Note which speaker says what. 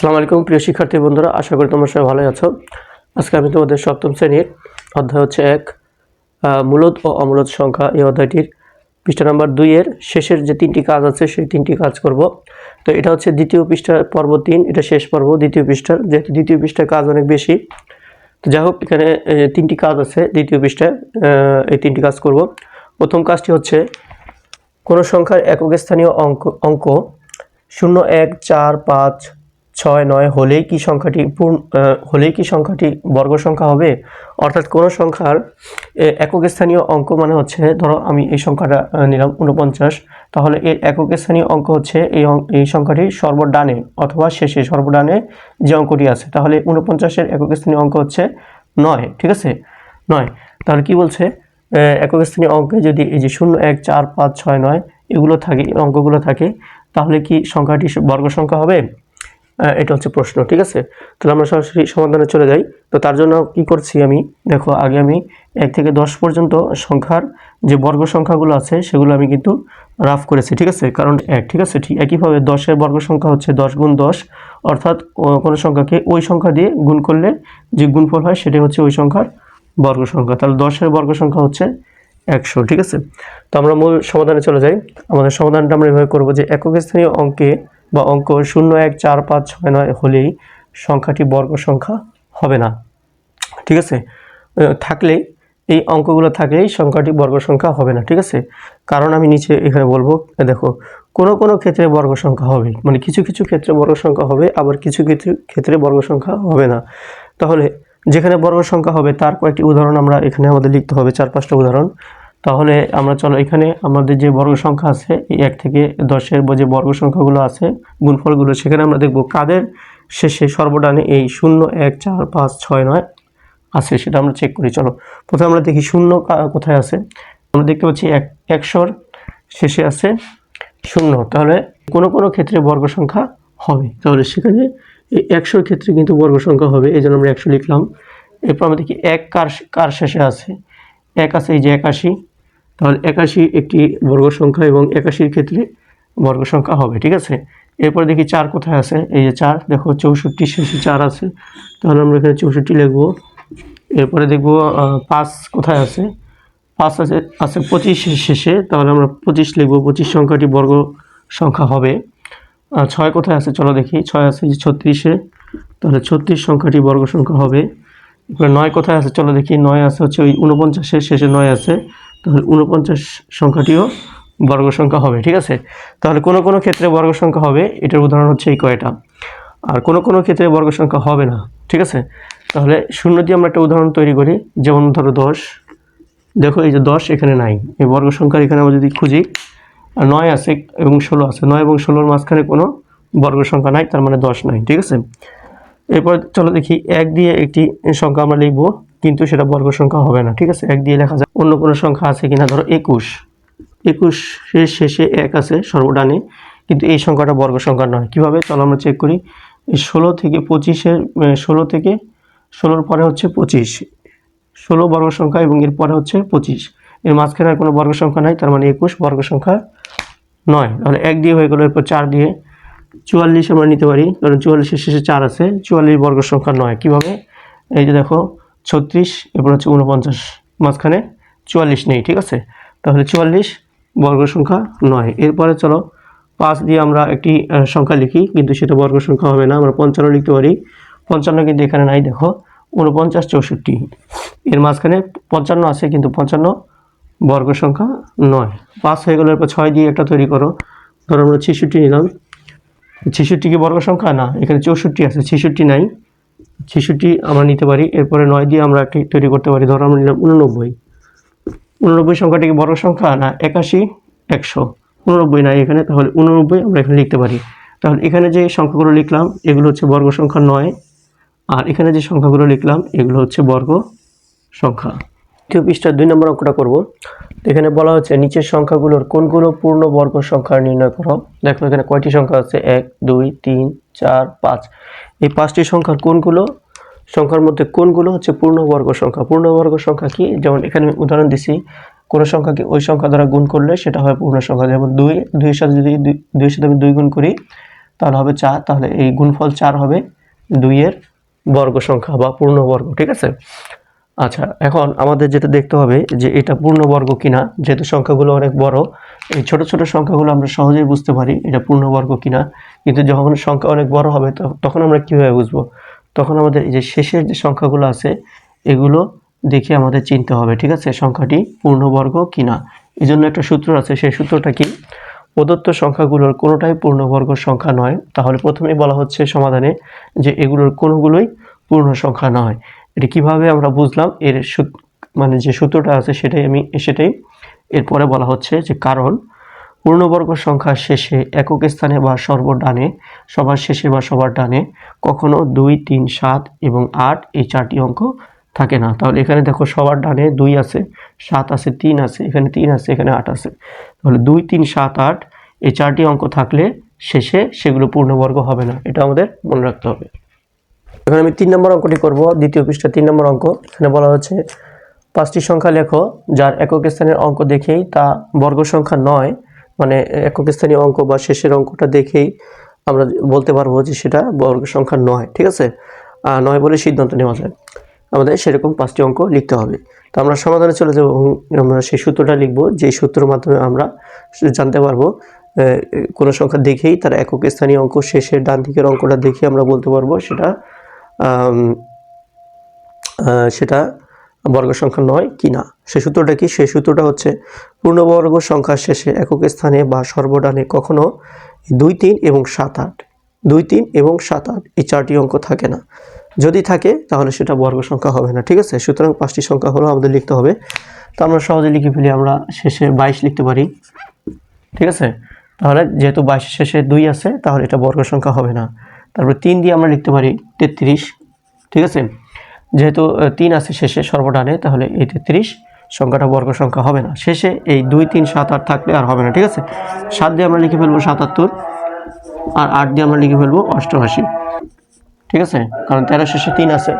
Speaker 1: আসসালামু আলাইকুম, প্রিয় শিক্ষার্থী বন্ধুরা, আশা করি তোমরা সবাই ভালোই আছো। আজকে আমি তোমাদের সপ্তম শ্রেণির অধ্যায় হচ্ছে এক মূলদ ও অমূলদ সংখ্যা এই অধ্যায়টির পৃষ্ঠা নাম্বার দুইয়ের শেষের যে তিনটি কাজ আছে, সেই তিনটি কাজ করব। তো এটা হচ্ছে দ্বিতীয় পৃষ্ঠার পর্ব তিন, এটা শেষ পর্ব, দ্বিতীয় পৃষ্ঠার, যেহেতু দ্বিতীয় পৃষ্ঠার কাজ অনেক বেশি। তো যাই হোক, এখানে তিনটি কাজ আছে দ্বিতীয় পৃষ্ঠায় এই তিনটি কাজ করব। প্রথম কাজটি হচ্ছে, কোনো সংখ্যার একক স্থানীয় অঙ্ক অঙ্ক শূন্য, এক, চার, পাঁচ ছয়, নয় হলেই কি সংখ্যাটি পূর্ণ হলেই কি সংখ্যাটি বর্গ সংখ্যা হবে? অর্থাৎ কোনো সংখ্যার একক স্থানীয় অঙ্ক মানে হচ্ছে, ধরো আমি এই সংখ্যাটা নিলাম উনপঞ্চাশ তাহলে এর একক স্থানীয় অঙ্ক হচ্ছে এই এই সংখ্যাটি সর্বডানে অথবা শেষে সর্বডানে যে অঙ্কটি আছে, তাহলে উনপঞ্চাশের একক স্থানীয় অঙ্ক হচ্ছে নয়, ঠিক আছে? নয়, তাহলে কি বলছে? একক স্থানীয় অঙ্কে যদি এই যে শূন্য, এক, চার, পাঁচ, ছয়, নয়, এগুলো থাকে অঙ্কগুলো থাকে, তাহলে কি সংখ্যাটি বর্গ সংখ্যা হবে? এটা হচ্ছে প্রশ্ন, ঠিক আছে? তাহলে আমরা সরাসরি সমাধানে চলে যাই। তো তার জন্য কি করছি আমি? দেখো, আগে আমি এক থেকে দশ পর্যন্ত সংখ্যার যে বর্গ সংখ্যাগুলো আছে, সেগুলো আমি কিন্তু রাফ করেছি, ঠিক আছে? কারণ এক, ঠিক আছে? ঠিক একইভাবে দশের বর্গ সংখ্যা হচ্ছে দশ গুণ দশ, অর্থাৎ কোনো সংখ্যাকে ওই সংখ্যা দিয়ে গুণ করলে যে গুণফল হয়, সেটাই হচ্ছে ওই সংখ্যার বর্গ সংখ্যা। তাহলে দশের বর্গ সংখ্যা হচ্ছে একশো, ঠিক আছে? তো আমরা মূল সমাধানে চলে যাই। আমাদের সমাধানটা আমরা এভাবে করব যে একক স্থানীয় অঙ্কে বা অঙ্ক শূন্য এক চার পাঁচ ছয় নয় হলেই সংখ্যাটি বর্গ সংখ্যা হবে না। ঠিক আছে? থাকলে, এই অঙ্কগুলো থাকলেই সংখ্যাটি বর্গ সংখ্যা হবে না, ঠিক আছে? কারণ আমি নিচে এখানে বলব দেখো, কোনো কোনো ক্ষেত্রে বর্গ সংখ্যা হবে মানে কিছু কিছু ক্ষেত্রে বর্গ সংখ্যা হবে, আবার কিছু কিছু ক্ষেত্রে বর্গ সংখ্যা হবে না। তাহলে, যেখানে বর্গ সংখ্যা হবে, তার কয়েকটি উদাহরণ আমরা এখানে আমাদের লিখতে হবে, চার পাঁচটা উদাহরণ। তাহলে আমরা চলো এখানে আমাদের যে বর্গ সংখ্যা আছে, এই এক থেকে দশের যে বর্গ সংখ্যাগুলো আছে, গুণফলগুলো, সেখানে আমরা দেখব কাদের শেষে সর্বডানে এই শূন্য এক চার পাঁচ ছয় নয় আছে, সেটা আমরা চেক করি। চলো, প্রথমে আমরা দেখি শূন্য কোথায় আছে? আমরা দেখতে পাচ্ছি এক, একশোর শেষে আছে শূন্য। তাহলে কোনো কোনো ক্ষেত্রে বর্গ সংখ্যা হবে। তাহলে সেখানে এই একশোর ক্ষেত্রে কিন্তু বর্গ সংখ্যা হবে, এই জন্য আমরা একশো লিখলাম। এরপর আমরা দেখি এক কার কার শেষে আছে? এক আছে এই যে একাশি তাহলে একাশি একটি বর্গ সংখ্যা এবং একাশির ক্ষেত্রে বর্গ সংখ্যা হবে, ঠিক আছে? এরপর দেখি চার কোথায় আছে? এই যে চার, দেখো চৌষট্টি শেষে চার আছে। তাহলে আমরা এখানে চৌষট্টি লিখব। এরপরে দেখব পাঁচ কোথায় আছে? পাঁচ আছে আছে পঁচিশ শেষে। তাহলে আমরা পঁচিশ লিখব। পঁচিশ সংখ্যাটি বর্গ সংখ্যা হবে ছয় কোথায় আছে? চলো দেখি। ছয় আছে যে ছত্রিশে। তাহলে ছত্রিশ সংখ্যাটি বর্গ সংখ্যা হবে। এরপরে নয় কোথায় আছে? চলো দেখি। নয় আছে হচ্ছে ওই উনপঞ্চাশের শেষে নয় আছে। তাহলে উনপঞ্চাশ সংখ্যাটিও বর্গ সংখ্যা হবে, ঠিক আছে? তাহলে কোনো কোনো ক্ষেত্রে বর্গ সংখ্যা হবে, এটার উদাহরণ হচ্ছে এই কয়টা। আর কোনো কোনো ক্ষেত্রে বর্গ সংখ্যা হবে না, ঠিক আছে? তাহলে শূন্য দিয়ে আমরা একটা উদাহরণ তৈরি করি, যেমন ধরো দশ। দেখো এই যে দশ এখানে নাই, এই বর্গ সংখ্যার এখানে আমরা যদি খুঁজি, আর নয় আছে এবং ষোলো আছে, নয় এবং ষোলোর মাঝখানে কোনো বর্গ সংখ্যা নাই, তার মানে দশ নাই, ঠিক আছে? এরপর চলো দেখি, এক দিয়ে একটি সংখ্যা আমরা লিখব কিন্তু সেটা বর্গ সংখ্যা হবে না, ঠিক আছে? এক দিয়ে লেখা যায়, অন্য কোনো সংখ্যা আছে কিনা? ধরো একুশ। একুশের শেষে এক আছে সর্বডানে, কিন্তু এই সংখ্যাটা বর্গ সংখ্যা নয়। কীভাবে? চলো আমরা চেক করি। ষোলো থেকে পঁচিশের ষোলো থেকে ষোলোর পরে হচ্ছে পঁচিশ। ষোলো বর্গ সংখ্যা এবং এর পরে হচ্ছে পঁচিশ। এর মাঝখানে আর কোনো বর্গ সংখ্যা নাই, তার মানে একুশ বর্গ সংখ্যা নয়। তাহলে এক দিয়ে হয়ে গেলো, এরপর চার দিয়ে চুয়াল্লিশ আমরা নিতে পারি। কারণ চুয়াল্লিশের শেষে চার আছে, চুয়াল্লিশ বর্গ সংখ্যা নয়। কীভাবে? এই যে দেখো ছত্রিশ, এরপর হচ্ছে উনপঞ্চাশ মাঝখানে চুয়াল্লিশ নেই, ঠিক আছে? তাহলে চুয়াল্লিশ বর্গ সংখ্যা নয়। এরপরে চলো, পাঁচ দিয়ে আমরা একটি সংখ্যা লিখি, কিন্তু সেটা বর্গ সংখ্যা হবে না, আমরা পঞ্চান্ন লিখতে পারি। পঞ্চান্ন কিন্তু এখানে নাই, দেখো উনপঞ্চাশ চৌষট্টি। এর মাঝখানে পঞ্চান্ন আছে, কিন্তু পঞ্চান্ন বর্গ সংখ্যা নয়। পাঁচ হয়ে গেল, এরপর ছয় দিয়ে একটা তৈরি করো। ধরো আমরা ছেষট্টি নিলাম। ছেষট্টি কি বর্গ সংখ্যা? না, এখানে চৌষট্টি আছে, ছেষট্টি নাই। ছেষট্টি আমরা নিতে পারি, এরপরে নয় দিয়ে আমরা তৈরি করতে পারি, ধরো আমরা নিলাম উননব্বই। উননব্বই সংখ্যাটি কি বর্গ সংখ্যা না, একাশি, একশো। উননব্বই নাই এখানে, তাহলে উননব্বই আমরা এখানে লিখতে পারি। তাহলে এখানে যে সংখ্যাগুলো লিখলাম, এগুলো হচ্ছে বর্গ সংখ্যা নয়, আর এখানে যে সংখ্যাগুলো লিখলাম, এগুলো হচ্ছে বর্গ সংখ্যা। দ্বিতীয় পৃষ্ঠার দুই নম্বর অঙ্কটা করব। এখানে বলা হচ্ছে নিচের সংখ্যাগুলোর কোনগুলো পূর্ণ বর্গ সংখ্যা নির্ণয় করো। দেখো এখানে কয়টি সংখ্যা আছে? এক, দুই, তিন, চার, পাঁচ। এই পাঁচটি সংখ্যার কোনগুলো? সংখ্যার মধ্যে কোনগুলো হচ্ছে পূর্ণবর্গ সংখ্যা? পূর্ণবর্গ সংখ্যা কি? যেমন এখানে উদাহরণ দিছি, কোনো সংখ্যাকে ওই সংখ্যা দ্বারা গুণ করলে সেটা হয় পূর্ণ সংখ্যা। যেমন দুই, দুইয়ের সাথে যদি দুই- দুইয়ের সাথে আমি দুই গুণ করি, তাহলে হবে চার, তাহলে এই গুণফল চার হবে দুইয়ের বর্গ সংখ্যা বা পূর্ণবর্গ ঠিক আছে? আচ্ছা এখন আমাদের যেটা দেখতে হবে যে এটা পূর্ণবর্গ কিনা, যেহেতু সংখ্যাগুলো অনেক বড়, এই ছোট ছোট সংখ্যাগুলো আমরা সহজেই বুঝতে পারি এটা পূর্ণবর্গ কিনা। কিন্তু যখন সংখ্যা অনেক বড় হবে তখন আমরা কীভাবে বুঝব? তখন আমাদের এই যে শেষের যে সংখ্যাগুলো আছে, এগুলো দেখে আমাদের চিনতে হবে, ঠিক আছে? সংখ্যাটি পূর্ণবর্গ কিনা। এই জন্য একটা সূত্র আছে, সেই সূত্রটা কি? প্রদত্ত সংখ্যাগুলোর কোনোটাই পূর্ণবর্গ সংখ্যা নয়। তাহলে প্রথমেই বলা হচ্ছে সমাধানে যে এগুলোর কোনোগুলোই পূর্ণ সংখ্যা নয়। এটা কীভাবে আমরা বুঝলাম? এর মানে যে সূত্রটা আছে সেটাই আমি, সেটাই এরপরে বলা হচ্ছে যে কারণ, পূর্ণবর্গ সংখ্যার শেষে একক স্থানে বা সর্বডানে, সবার শেষে বা সবার ডানে কখনো দুই, তিন, সাত এবং আট এই চারটি অঙ্ক থাকে না। তাহলে এখানে দেখো সবার ডানে দুই আছে, সাত আছে, তিন আছে, এখানে তিন আছে, এখানে আট আছে। তাহলে দুই, তিন, সাত, আট এই চারটি অঙ্ক থাকলে শেষে সেগুলো পূর্ণবর্গ হবে না। এটা আমাদের মনে রাখতে হবে। এখন আমি তিন নম্বর অঙ্কটি করব, দ্বিতীয় পৃষ্ঠা তিন নম্বর অঙ্ক। এখানে বলা হচ্ছে পাঁচটি সংখ্যা লেখো, যার একক স্থানের অঙ্ক দেখেই তা বর্গ সংখ্যা নয় মানে একক স্থানীয় অঙ্ক বা শেষের অঙ্কটা দেখেই আমরা বলতে পারব যে সেটা বর্গ সংখ্যা নয়, ঠিক আছে? নয় বলে সিদ্ধান্ত নেওয়া যায়। আমাদের সেরকম পাঁচটি অঙ্ক লিখতে হবে। তো আমরা সমাধানে চলে যাব আমরা সেই সূত্রটা লিখব, যেই সূত্রের মাধ্যমে আমরা জানতে পারব কোনো সংখ্যা দেখেই তার একক স্থানীয় অঙ্ক, শেষের ডান দিকের অঙ্কটা দেখে আমরা বলতে পারব, সেটা সেটা বর্গ সংখ্যা নয় কি না? সেই সূত্রটা কি? সেই সূত্রটা হচ্ছে পূর্ণবর্গ সংখ্যার শেষে একক স্থানে বা সর্বডানে কখনো দুই, তিন এবং সাত, আট। দুই, তিন এবং সাত, আট, এই চারটি অঙ্ক থাকে না। যদি থাকে, তাহলে সেটা বর্গ সংখ্যা হবে না, ঠিক আছে? সুতরাং পাঁচটি সংখ্যা হলো আমাদের লিখতে হবে। তো আমরা সহজে লিখে ফেলি, আমরা শেষে বাইশ লিখতে পারি। ঠিক আছে? তাহলে যেহেতু বাইশের শেষে দুই আছে, তাহলে এটা বর্গ সংখ্যা হবে না। তারপর তিন দিয়ে আমরা লিখতে পারি তেত্রিশ, ঠিক আছে? যেহেতু তিন আছে শেষে সর্বডানে তাহলে এই তেত্রিশ সংখ্যাটা বর্গ সংখ্যা হবে না। শেষে এই দুই, তিন, সাত, আট থাকলে আর হবে না, ঠিক আছে? সাত দিয়ে আমরা লিখে ফেলব সাতাত্তর আর আট দিয়ে আমরা লিখে ফেলব অষ্টআশি, ঠিক আছে? কারণ তেরো শেষে তিন আছে।